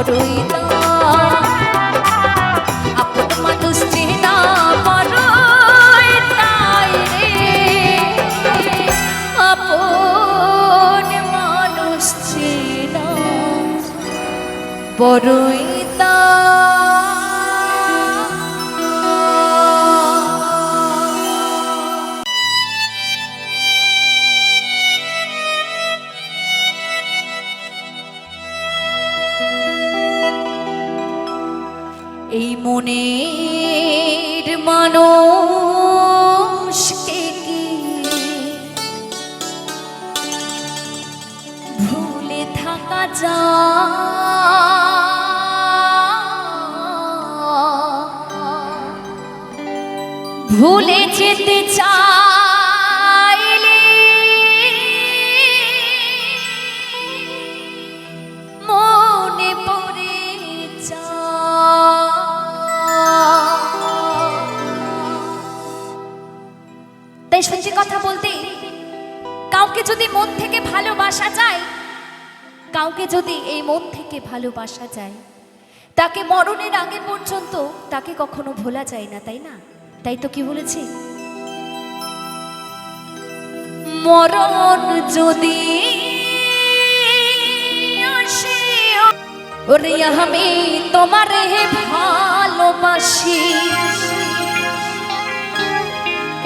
বড়ই দাম আপন মানুষ চেনা বড়ই তাই রে। আপন মানুষ চেনা। বড়ই ভুলে যেতে চাইলে মনে পড়ে। তাই সত্যি কথা বলতে, কাউকে যদি মন থেকে ভালোবাসা যায়, কাউকে যদি এই মন থেকে ভালোবাসা যায়, তাকে মরণের আগে পর্যন্ত তাকে কখনো ভোলা যায় না, তাই না তাই তো কি বলেছি? মরণ যদি ওরে আমি তোমারে ভালোবাসি।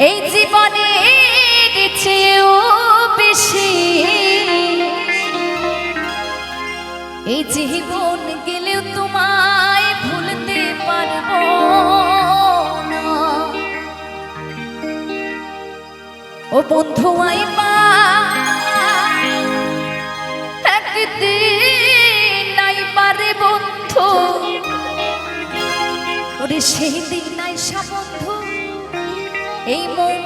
এই জীবনে চেয়েও বন্ধু আইবা একদিন আইবারে বন্ধু। ওরে সেই দিন আইসা বন্ধু। এই মৌমিতারে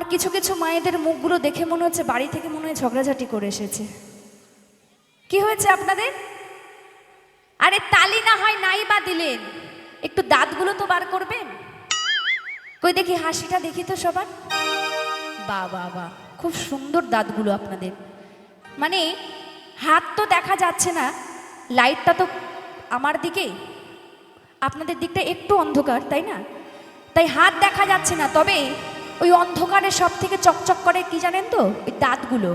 আমার কিছু কিছু মায়েদের মুখগুলো দেখে মনে হচ্ছে বাড়ি থেকে মনে হয় ঝগড়াঝাটি করে এসেছে। কি হয়েছে আপনাদের? আরে তালি না হয় নাই বা দিলেন। একটু দাঁতগুলো তো বার করবেন। কই দেখি হাসিটা দেখি তো সবার। বা বা বা, খুব সুন্দর দাঁতগুলো আপনাদের। মানে হাত তো দেখা যাচ্ছে না, লাইটটা তো আমার দিকে। আপনাদের দিকটা একটু অন্ধকার, তাই না? তাই হাত দেখা যাচ্ছে না, তবে ওই অন্ধকারে সব থেকে চকচক করে কি জানেন তো? ওই দাঁতগুলো।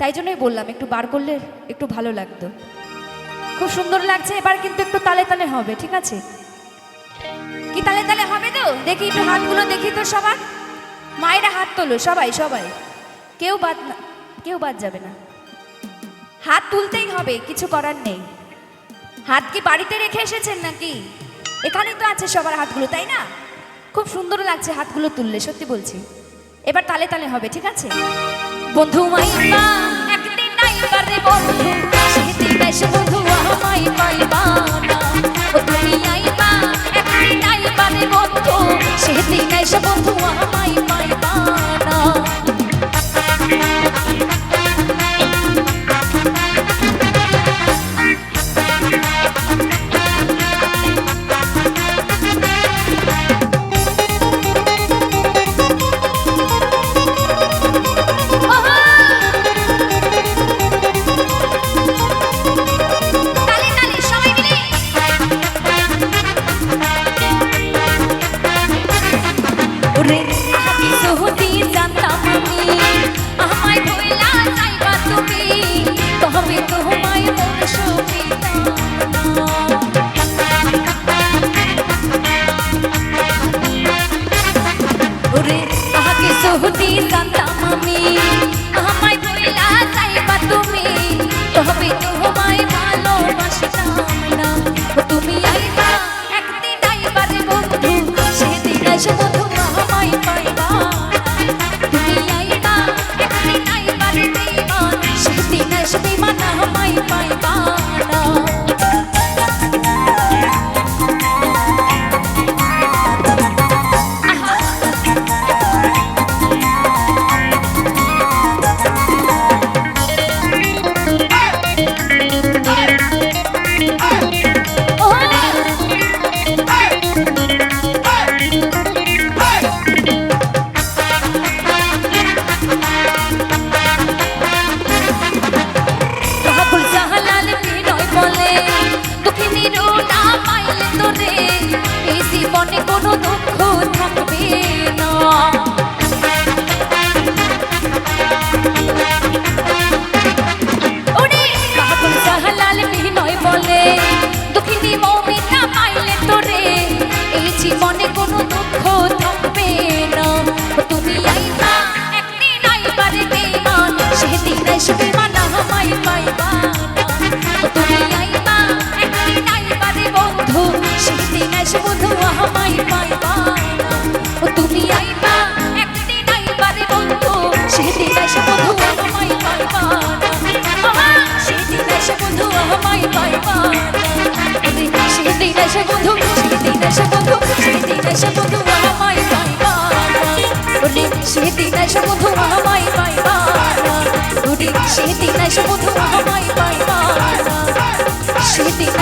তাই জন্যই বললাম, একটু বার করলে একটু ভালো লাগতো। খুব সুন্দর লাগছে, এবার কিন্তু একটু তালে তালে হবে, ঠিক আছে? কি তালে তালে হবে তো? দেখি একটু হাতগুলো দেখি তো সবার। মায়েরা হাত তোলো, সবাই সবাই। কেউ বাদ না, কেউ বাদ যাবে না। হাত তুলতেই হবে, কিছু করার নেই। হাত কি বাড়িতে রেখে এসেছেন নাকি? এখানেই তো আছে সবার হাতগুলো, তাই না? খুব সুন্দর লাগছে হাতগুলো তুললে, সত্যি বলছি। এবার তালে তালে হবে, ঠিক আছে? বন্ধু মাইবা একদিন বন্ধু, সেদিন এসে বন্ধু আমায় ও তুমি আই Tohobit.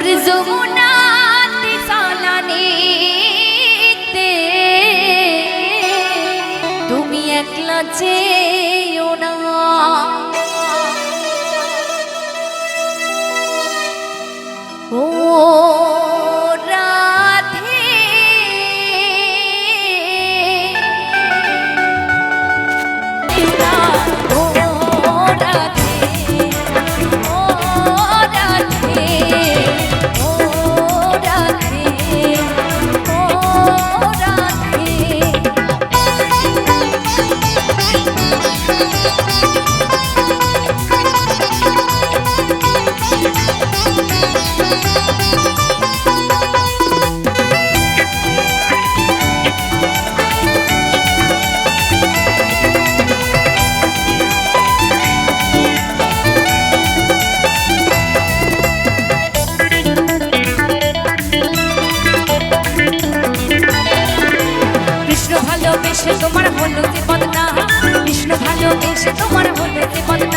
মধুর যমুনাতে সালানে তুমি একলা চেয়েও না। Pode, pode.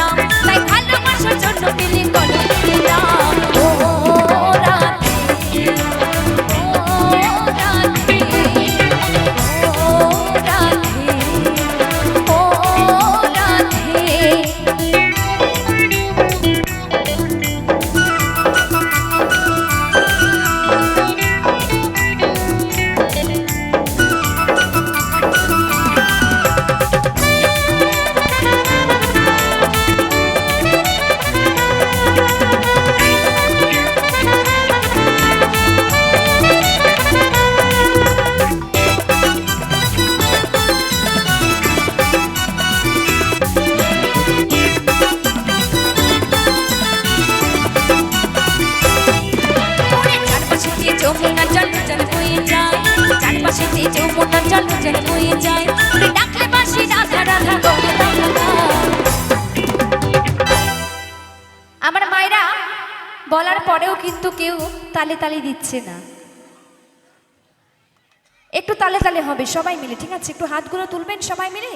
কিন্তু কেউ তালে তালে দিচ্ছে না। একটু তালে তালে হবে, সবাই মিলে, ঠিক আছে? একটু হাতগুলো তুলবেন সবাই মিলে।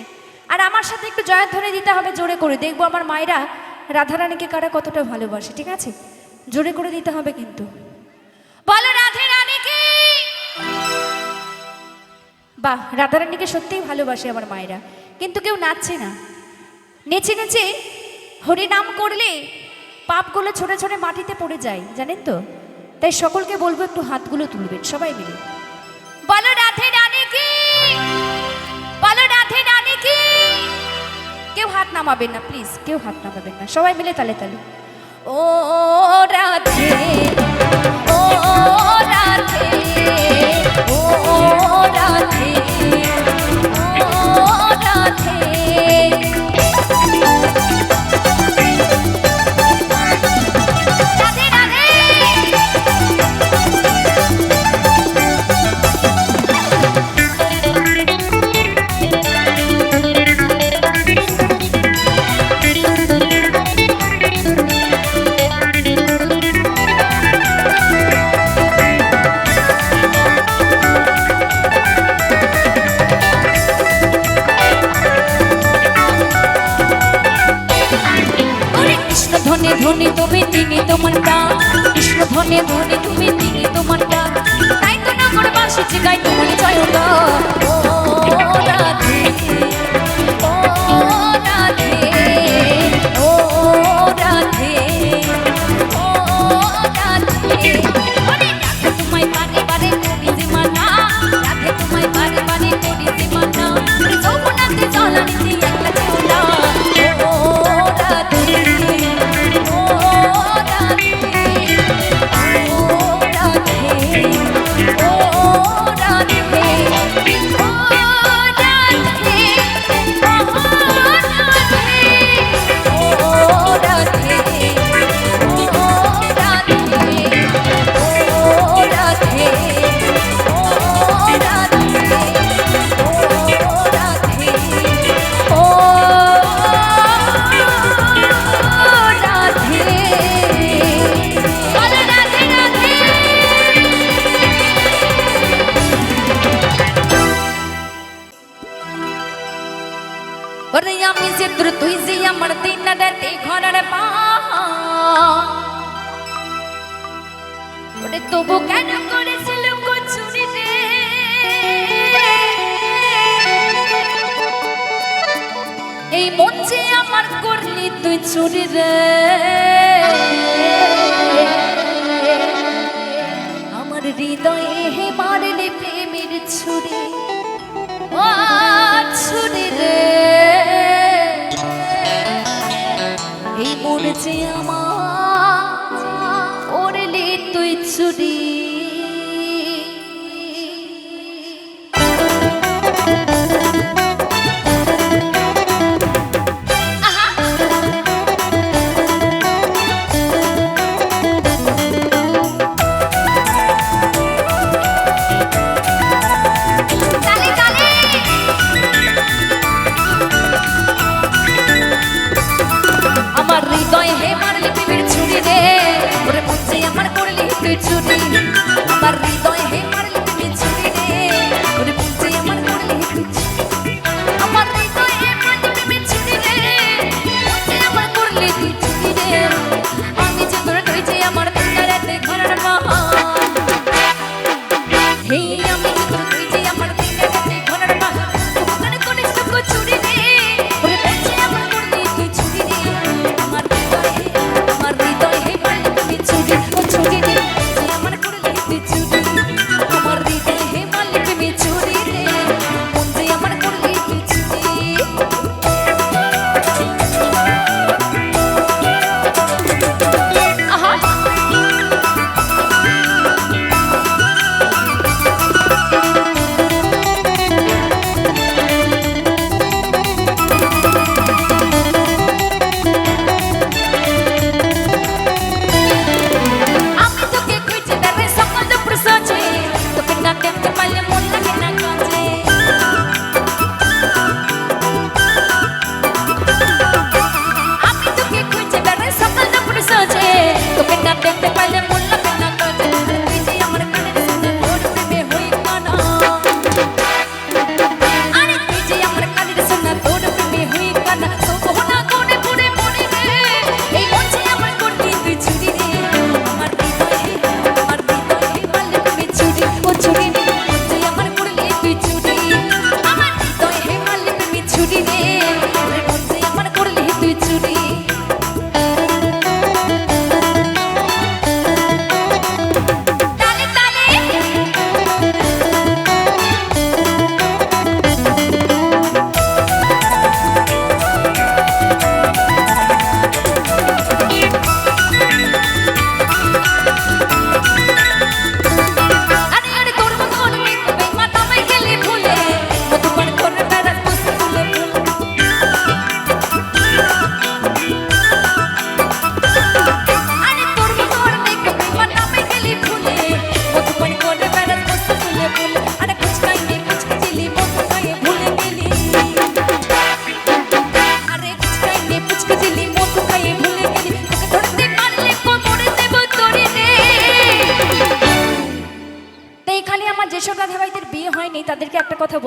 আর আমার সাথে একটু জয়ের ধরে দিতে হবে জোরে করে। দেখব আমার মায়েরা রাধারানীকে কারা কতটা ভালোবাসে, ঠিক আছে? জোরে করে দিতে হবে কিন্তু। বলো রাধে রানী কি? বাহ, রাধারানীকে সত্যিই ভালোবাসে আমার মায়েরা। কিন্তু কেউ নাচছে না। নেচে নেচে হরিনাম করলে পাপগুলো ছোট ছোট মাটিতে পড়ে যায়, জানেন তো? তাই সকলকে বলব একটু হাতগুলো তুলবেন, সবাই মিলে। বলো রাধে রানী কি? বলো রাধে রানী কি? কেউ হাত নামাবেন না প্লিজ কেউ হাত নামাবেন না, সবাই মিলে তালে তালে। ও রাধে আমি যে তোর আমার দিন রাতে ঘরের পা ওরে তবু কেন করেছিল রে এই মন যে আমার করলি তুই চুরি রে আমার হৃদয়ে হে মারলি প্রেমের ছুরি ও ছুরি রে মন যে আমার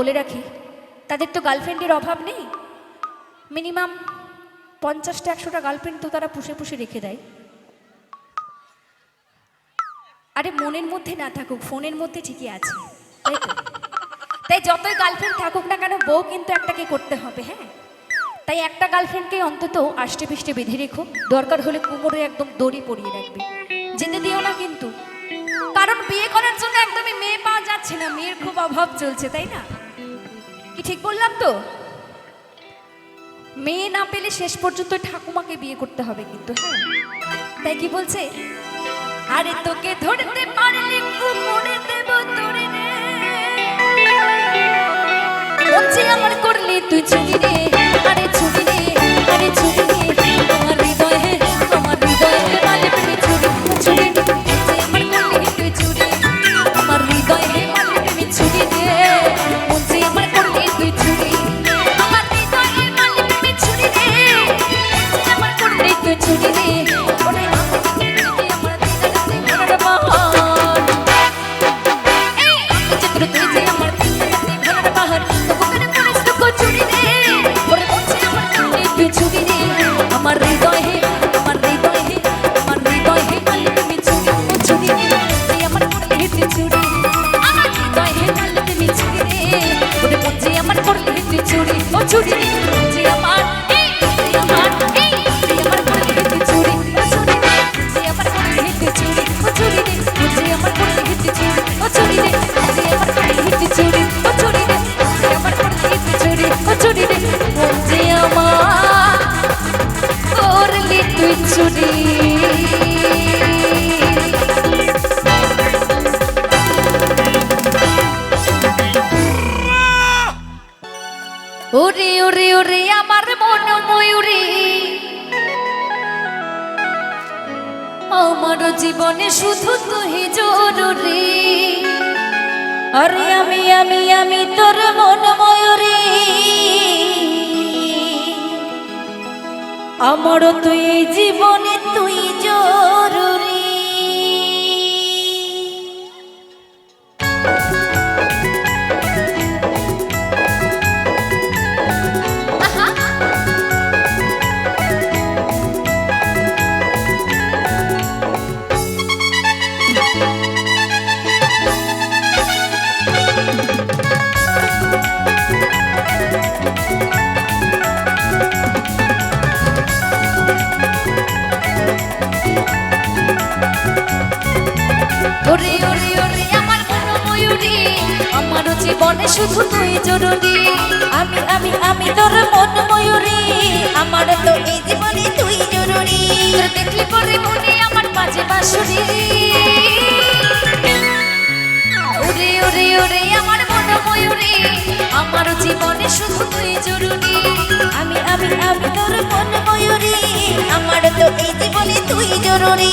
বলে রাখি, তাদের তো গার্লফ্রেন্ডের অভাব নেই। মিনিমাম পঞ্চাশটা, একশোটা গার্লফ্রেন্ড তো তারা পুষে পুষে রেখে দেয়। আরে মনের মধ্যে না থাকুক, ফোনের মধ্যে ঠিকই আছে, তাই যতই গার্লফ্রেন্ড থাকুক না কেন, বউ কিন্তু একটাকে করতে হবে হ্যাঁ? তাই একটা গার্লফ্রেন্ডকে অন্তত আষ্টে পিষ্টে বেঁধে রেখো, দরকার হলে কোমরে একদম দড়ি পরিয়ে রাখবে। যেতে দিও না কিন্তু। কারণ বিয়ে করার জন্য একদমই মেয়ে পাওয়া যাচ্ছে না, মেয়ের খুব অভাব চলছে, তাই না? কি ঠিক বললাম তো? মেয়ে না পেলে শেষ পর্যন্ত ঠাকুমাকে বিয়ে করতে হবে কিন্তু হ্যাঁ? তাই কি বলছে? আরে তোকে ধরতে পারলে কুমড়ে দেব তোরে রে। আমার করলি তুই চুরি রে। চুরি ও চুরি জীবনে শুধু তুই জরুরি। আরে আমি আমি আমি তোর মন ময়ূরী আমার তুই জীবনে তুই জরুরি। মাঝে উরে উরে ওরে আমার মন ময়ূরে আমার জীবনে শুধু তুই জরুরি। আমি আমি আমি তোর মন ময়ূরী আমার তো এই জীবনে তুই জরুরি।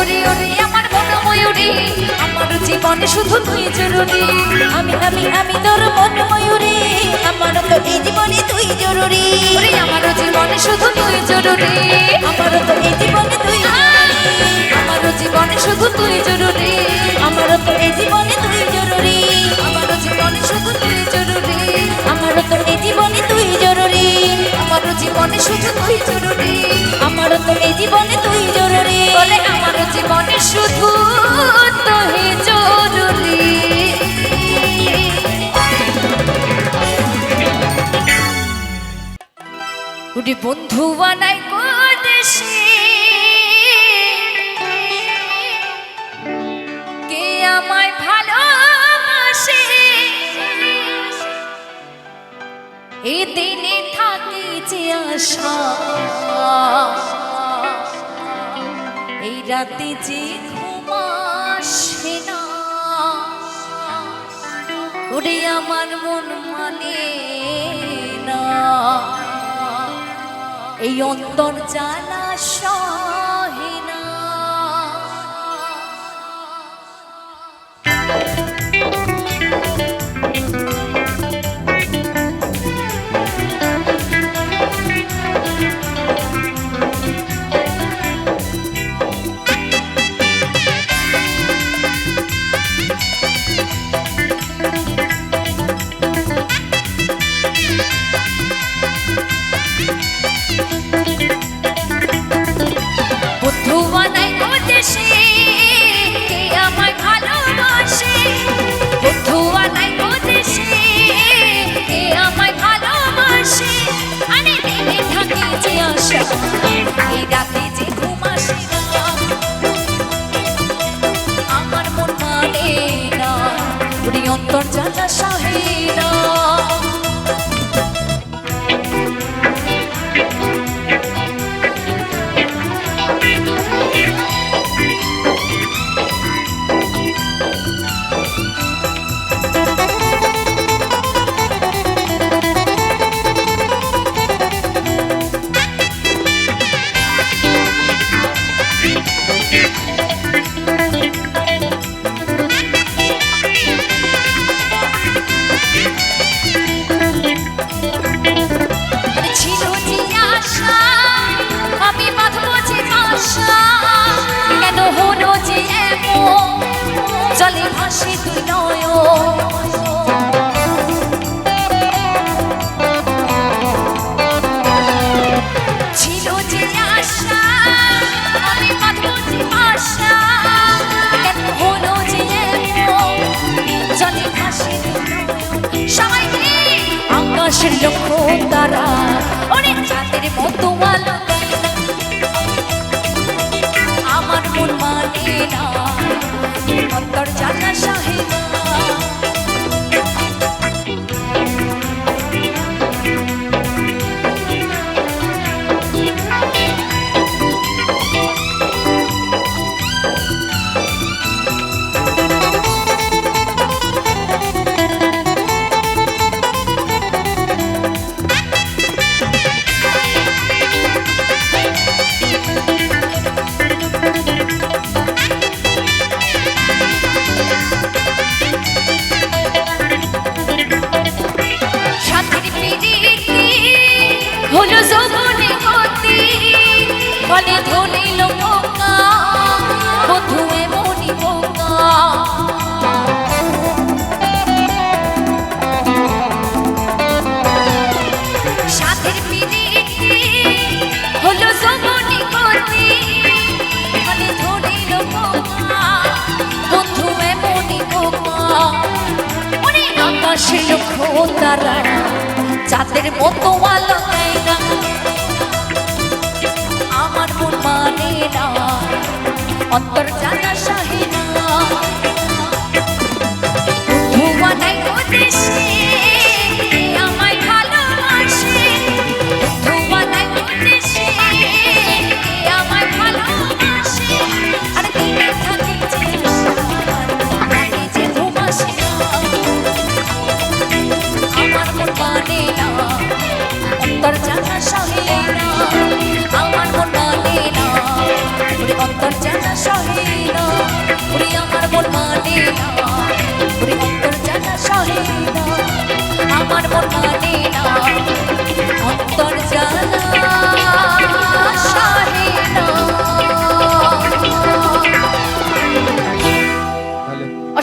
ওরে ওরে আমার মন ময়ূরে আমার জীবনে শুধু তুই জরুরি। আমি আমি আমি তোর মন ময়ূরী আমার তো এই জীবনে তুই জরুরি। ওরে আমার জীবনে শুধু তুই জরুরি। আমার তো এই জীবনে তুই আমার জীবনে শুধু তুই জরুরি। আমার তো এই জীবনে তুই জরুরি। আমার জীবনে শুধু তুই জরুরি। আমার তো এই জীবনে তুই জরুরি। জীবনে শুধু তুই জরুরি। আমার তো এই জীবনে তুই জরুরি। বলে আমার জীবনে শুধু তুই জরুরি। ওরে বন্ধু বানাই দেশে। এ দিনে থাকি যে আশা। এই রাতে যে ঘুমাসে না। ওরে আমার মন মানে না। এই অন্তর জ্বালা যে কেন হলো যে এমন? জলে ভাসে তুই নয় ছিল যে আশা, আমি বাঁধবো যে আশা। কেন হলো যে এমন? জলে ভাসে তুই নয় সবাই মিলে আকাশের লক্ষ্য তারা না। অন্তর জানা সাহে অন্তর por